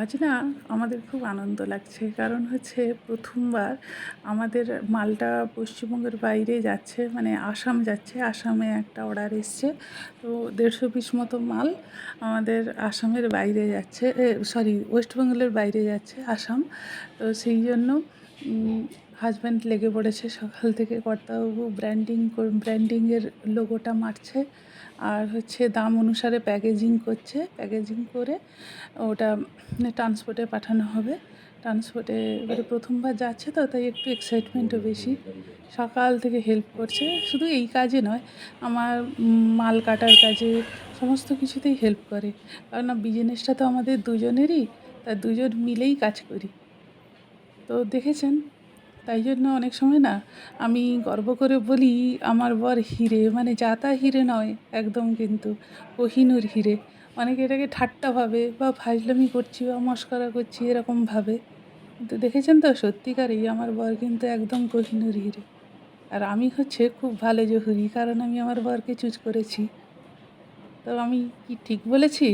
আজ না আমাদের খুব আনন্দ লাগছে। কারণ হচ্ছে প্রথমবার আমাদের মালটা পশ্চিমবঙ্গের বাইরে যাচ্ছে মানে আসাম যাচ্ছে। আসামে একটা অর্ডার এসছে। তো দেড়শো পিস মতো মাল আমাদের আসামের বাইরে যাচ্ছে সরি ওয়েস্টবেঙ্গলের বাইরে যাচ্ছে আসাম। তো সেই জন্য হাজব্যান্ড লেগে পড়েছে, সকাল থেকে কর্তাবাবু ব্র্যান্ডিং ব্র্যান্ডিংয়ের লোগোটা মারছে আর হচ্ছে দাম অনুসারে প্যাকেজিং করছে। প্যাকেজিং করে ওটা ট্রান্সপোর্টে পাঠানো হবে। ট্রান্সপোর্টে এবারে প্রথমবার যাচ্ছে তো, তাই একটু এক্সাইটমেন্টও বেশি। সকাল থেকে হেল্প করছে। শুধু এই কাজে নয়, আমার মাল কাটার কাজে সমস্ত কিছুতেই হেল্প করে। কারণ বিজনেসটা তো আমাদের দুজনেরই, তা দুজন মিলেই কাজ করি। তো দেখেছেন? তাই জন্য অনেক সময় না আমি গর্ব করে বলি, আমার বর হিরে মানে যা তা হিরে নয়, একদম কিন্তু কোহিনূর হিরে। অনেকে এটাকে ঠাট্টা ভাবে বা ফাজলামি করছি বা মশকরা করছি এরকম ভাবে। কিন্তু দেখেছেন তো, সত্যিকারেই আমার বর কিন্তু একদম কোহিনূর হিরে। আর আমি হচ্ছে খুব ভালো জহুরি, কারণ আমি আমার বরকে চুজ করেছি। তো আমি কি ঠিক বলেছি?